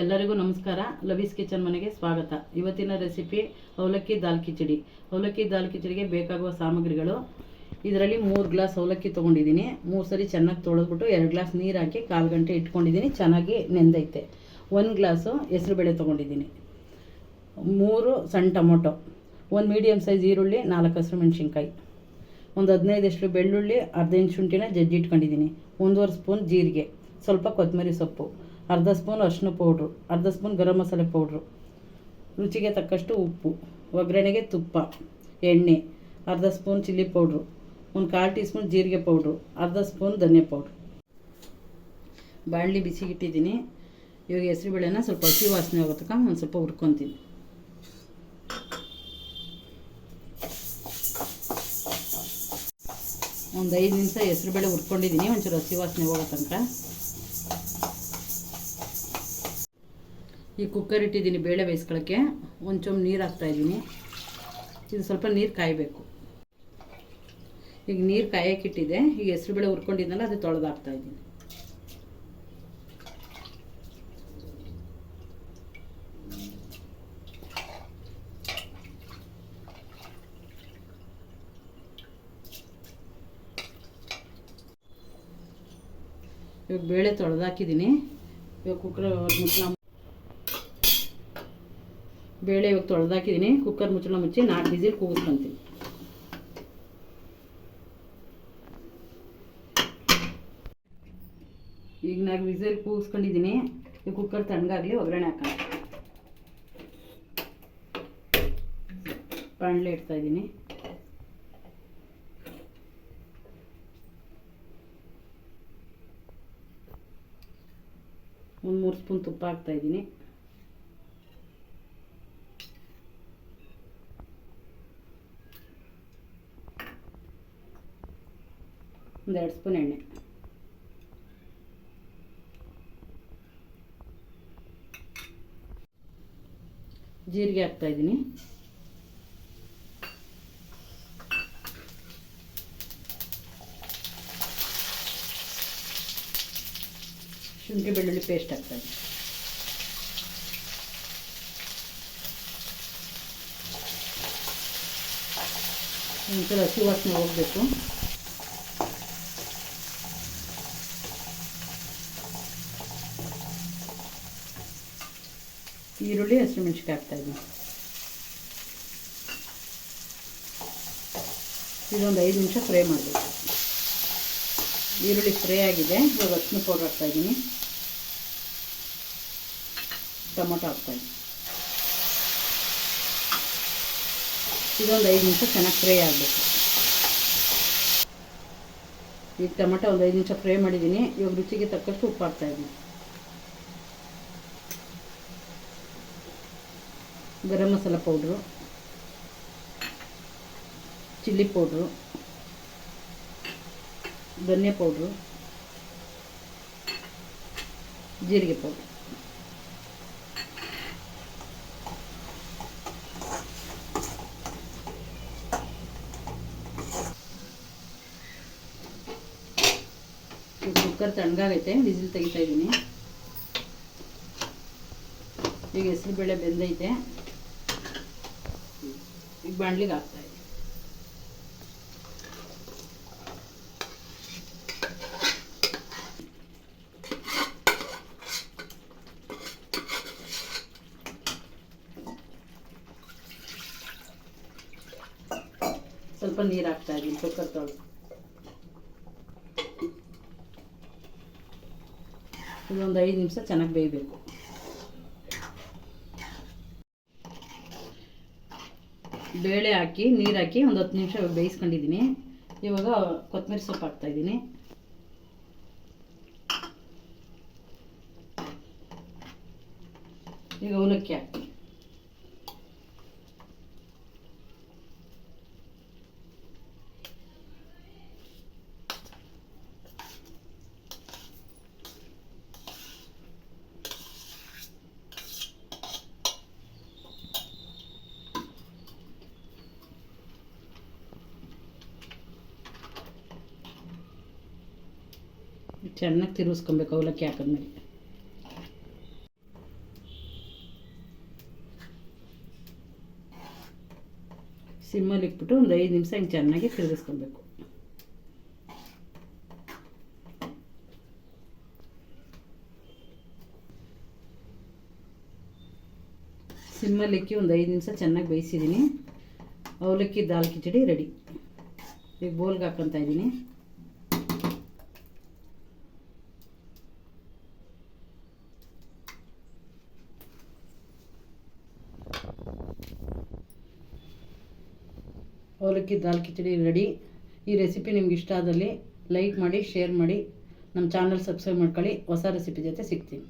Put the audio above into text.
ಎಲ್ಲರಿಗೂ ನಮಸ್ಕಾರ. ಲವೀಸ್ ಕಿಚನ್ ಮನೆಗೆ ಸ್ವಾಗತ. ಇವತ್ತಿನ ರೆಸಿಪಿ ಅವಲಕ್ಕಿ ದಾಲ್ ಕಿಚಡಿ. ಅವಲಕ್ಕಿ ದಾಲ್ ಕಿಚಡಿಗೆ ಬೇಕಾಗುವ ಸಾಮಗ್ರಿಗಳು. ಇದರಲ್ಲಿ ಮೂರು ಗ್ಲಾಸ್ ಅವಲಕ್ಕಿ ತೊಗೊಂಡಿದ್ದೀನಿ. ಮೂರು ಸರಿ ಚೆನ್ನಾಗಿ ತೊಳೆದ್ಬಿಟ್ಟು ಎರಡು ಗ್ಲಾಸ್ ನೀರು ಹಾಕಿ ಕಾಲು ಗಂಟೆ ಇಟ್ಕೊಂಡಿದ್ದೀನಿ. ಚೆನ್ನಾಗಿ ನೆಂದೈತೆ. ಒಂದು ಗ್ಲಾಸು ಹೆಸ್ರುಬೇಳೆ ತೊಗೊಂಡಿದ್ದೀನಿ. ಮೂರು ಸಣ್ಣ ಟೊಮೊಟೊ. ಒಂದು ಮೀಡಿಯಮ್ ಸೈಜ್ ಈರುಳ್ಳಿ, ನಾಲ್ಕು ಹಸಿರು ಮೆಣಸಿನ್ಕಾಯಿ. ಒಂದು ಹದಿನೈದಷ್ಟು ಬೆಳ್ಳುಳ್ಳಿ, ಅರ್ಧ ಇಂಚು ಶುಂಠಿನ ಜಜ್ಜಿ ಇಟ್ಕೊಂಡಿದ್ದೀನಿ. ಒಂದೂವರೆ ಸ್ಪೂನ್ ಜೀರಿಗೆ. ಸ್ವಲ್ಪ ಕೊತ್ತಂಬರಿ ಸೊಪ್ಪು. ಅರ್ಧ ಸ್ಪೂನ್ ಅರಿಶಿನ ಪೌಡ್ರು, ಅರ್ಧ ಸ್ಪೂನ್ ಗರಂ ಮಸಾಲೆ ಪೌಡ್ರು, ರುಚಿಗೆ ತಕ್ಕಷ್ಟು ಉಪ್ಪು, ಒಗ್ಗರಣೆಗೆ ತುಪ್ಪ, ಎಣ್ಣೆ, ಅರ್ಧ ಸ್ಪೂನ್ ಚಿಲ್ಲಿ ಪೌಡ್ರು, ಒಂದು ಕಾಲು ಟೀ ಸ್ಪೂನ್ ಜೀರಿಗೆ ಪೌಡ್ರು, ಅರ್ಧ ಸ್ಪೂನ್ ಧನಿಯಾ ಪೌಡ್ರು. ಬಾಣಲಿ ಬಿಸಿಗಿಟ್ಟಿದ್ದೀನಿ. ಇವಾಗ ಹೆಸ್ರುಬೇಳೆನ ಸ್ವಲ್ಪ ಹಸಿ ವಾಸನೆ ಆಗೋ ತನಕ ಒಂದು ಸ್ವಲ್ಪ ಹುರ್ಕೊತೀನಿ. ಒಂದು ಐದು ನಿಮಿಷ ಹೆಸ್ರುಬೇಳೆ ಹುರ್ಕೊಂಡಿದ್ದೀನಿ, ಒಂಚೂರು ಹಸಿ ವಾಸನೆ ಹೋಗೋ ತನಕ. ಈ ಕುಕ್ಕರ್ ಇಟ್ಟಿದ್ದೀನಿ ಬೇಳೆ ಬೇಯಿಸ್ಕೊಳ್ಳೋಕ್ಕೆ ಒಂದು ಚೊಂಬು ನೀರು ಹಾಕ್ತಾಯಿದ್ದೀನಿ ಇದು ಸ್ವಲ್ಪ ನೀರು ಕಾಯಬೇಕು. ಈಗ ನೀರು ಕಾಯಕ್ಕಿಟ್ಟಿದೆ. ಈಗ ಹೆಸರುಬೇಳೆ ಹುರ್ಕೊಂಡಿದ್ನಲ್ಲ, ಅದು ತೊಳೆದು ಹಾಕ್ತಾಯಿದ್ದೀನಿ ಇವಾಗ ಬೇಳೆ ತೊಳೆದಾಕಿದ್ದೀನಿ. ಇವಾಗ ಕುಕ್ಕರ್ ಮುಚ್ಚಳ ಬೇಳೆ ಇವಾಗ ತೊಳೆದಾಕಿದ್ದೀನಿ ಕುಕ್ಕರ್ ಮುಚ್ಚಳ ಮುಚ್ಚಿ ನಾಲ್ಕು ಬಿಸಿಲು ಕೂಗಿಸ್ಕೊಂತೀನಿ. ಈಗ ನಾಲ್ಕು ವಿಸಿಲ್ ಕೂಗಿಸ್ಕೊಂಡಿದ್ದೀನಿ ಈ ಕುಕ್ಕರ್ ತಣ್ಣಗಾಗಲಿ ಒಗ್ಗರಣೆ ಹಾಕೋಣ. ಬಾಣಲೆ ಇಡ್ತಾ ಇದ್ದೀನಿ ಒಂದು ಮೂರು ಸ್ಪೂನ್ ತುಪ್ಪ ಹಾಕ್ತಾ ಇದ್ದೀನಿ ಒಂದು ಎರಡು ಸ್ಪೂನ್ ಎಣ್ಣೆ. ಜೀರಿಗೆ ಹಾಕ್ತಾ ಇದ್ದೀನಿ. ಶುಂಠಿ ಬೆಳ್ಳುಳ್ಳಿ ಪೇಸ್ಟ್ ಹಾಕ್ತಾ ಇದ್ದೀನಿ. ಒಂಚೂರು ಹಸಿ ವಾಸನೆ ಹೋಗಬೇಕು. ಈರುಳ್ಳಿ ಹಸಿಮೆಣ್ಸಿಕಾಯಿ ಹಾಕ್ತಾ ಇದ್ದೀನಿ. ಇದೊಂದು ಐದು ನಿಮಿಷ ಫ್ರೈ ಮಾಡಬೇಕು. ಈರುಳ್ಳಿ ಫ್ರೈ ಆಗಿದೆ. ಇವಾಗ ಅರ್ಶಿನ ಪೌಡ್ರ್ ಹಾಕ್ತಾ ಇದ್ದೀನಿ. ಟೊಮೊಟೊ ಹಾಕ್ತಾ ಇದ್ದೀನಿ. ಇದೊಂದು ಐದು ನಿಮಿಷ ಚೆನ್ನಾಗಿ ಫ್ರೈ ಆಗಬೇಕು. ಈಗ ಟೊಮೊಟೊ ಒಂದು ಐದು ನಿಮಿಷ ಫ್ರೈ ಮಾಡಿದ್ದೀನಿ. ಇವಾಗ ರುಚಿಗೆ ತಕ್ಕಷ್ಟು ಉಪ್ಪು ಹಾಕ್ತಾ garam masala powder, chilli powder, ಧನಿಯಾ ಪೌಡ್ರು, ಜೀರಿಗೆ ಪೌಡ್ರು. ಕುಕ್ಕರ್ ತಣ್ಣಗಾಗೈತೆ, ಬಿಸಿಲು ತೆಗಿತಾ ಇದ್ದೀನಿ ಈಗ ಹೆಸರು ಬೇಳೆ ಬೆಂದೈತೆ. ಈಗ ಬಾಣಲಿಗೆ ಹಾಕ್ತಾ ಇದ್ದೀನಿ ಸ್ವಲ್ಪ ನೀರು ಹಾಕ್ತಾ ಇದ್ದೀನಿ ಕುಕ್ಕರ್ ತೊಳೆದು. ಇದೊಂದು ಐದು ನಿಮಿಷ ಚೆನ್ನಾಗಿ ಬೇಯಬೇಕು. ಬೇಳೆ ಹಾಕಿ, ನೀರು ಹಾಕಿ ಒಂದು ಹತ್ತು ನಿಮಿಷ ಬೇಯಿಸ್ಕೊಂಡಿದ್ದೀನಿ. ಇವಾಗ ಕೊತ್ತಂಬರಿ ಸೊಪ್ಪು ಹಾಕ್ತಾ ಇದ್ದೀನಿ. ಈಗ ಅವಲಕ್ಕಿ ಹಾಕ್ತೀನಿ ಚೆನ್ನಾಗಿ ತಿರುಗಿಸ್ಕೊಬೇಕು ಅವಲಕ್ಕಿ ಹಾಕಿದ್ಮೇಲೆ. ಸಿಮ್ಮಲ್ಲಿ ಇಟ್ಬಿಟ್ಟು ಒಂದು ಐದು ನಿಮಿಷ ಹಿಂಗೆ ಚೆನ್ನಾಗಿ ತಿರುಗಿಸ್ಕೊಬೇಕು. ಸಿಮ್ಮಲ್ಲಿ ಒಂದು ಐದು ನಿಮಿಷ ಚೆನ್ನಾಗಿ ಬೇಯಿಸಿದ್ದೀನಿ. ಅವಲಕ್ಕಿ, ದಾಲ್, ಕಿಚಡಿ ರೆಡಿ. ಈಗ ಬೋಲ್ಗೆ ಹಾಕ್ಕೊತಾ ಇದ್ದೀನಿ. ಅವಲಕ್ಕಿ, ದಾಲ್ ಕಿಚಡಿ ರೆಡಿ ಈ ರೆಸಿಪಿ ನಿಮ್ಗೆ ಇಷ್ಟ ಆದಲ್ಲಿ ಲೈಕ್ ಮಾಡಿ ಶೇರ್ ಮಾಡಿ. ನಮ್ಮ ಚಾನಲ್ ಸಬ್ಸ್ಕ್ರೈಬ್ ಮಾಡ್ಕೊಳ್ಳಿ. ಹೊಸ ರೆಸಿಪಿ ಜೊತೆ ಸಿಗ್ತೀನಿ.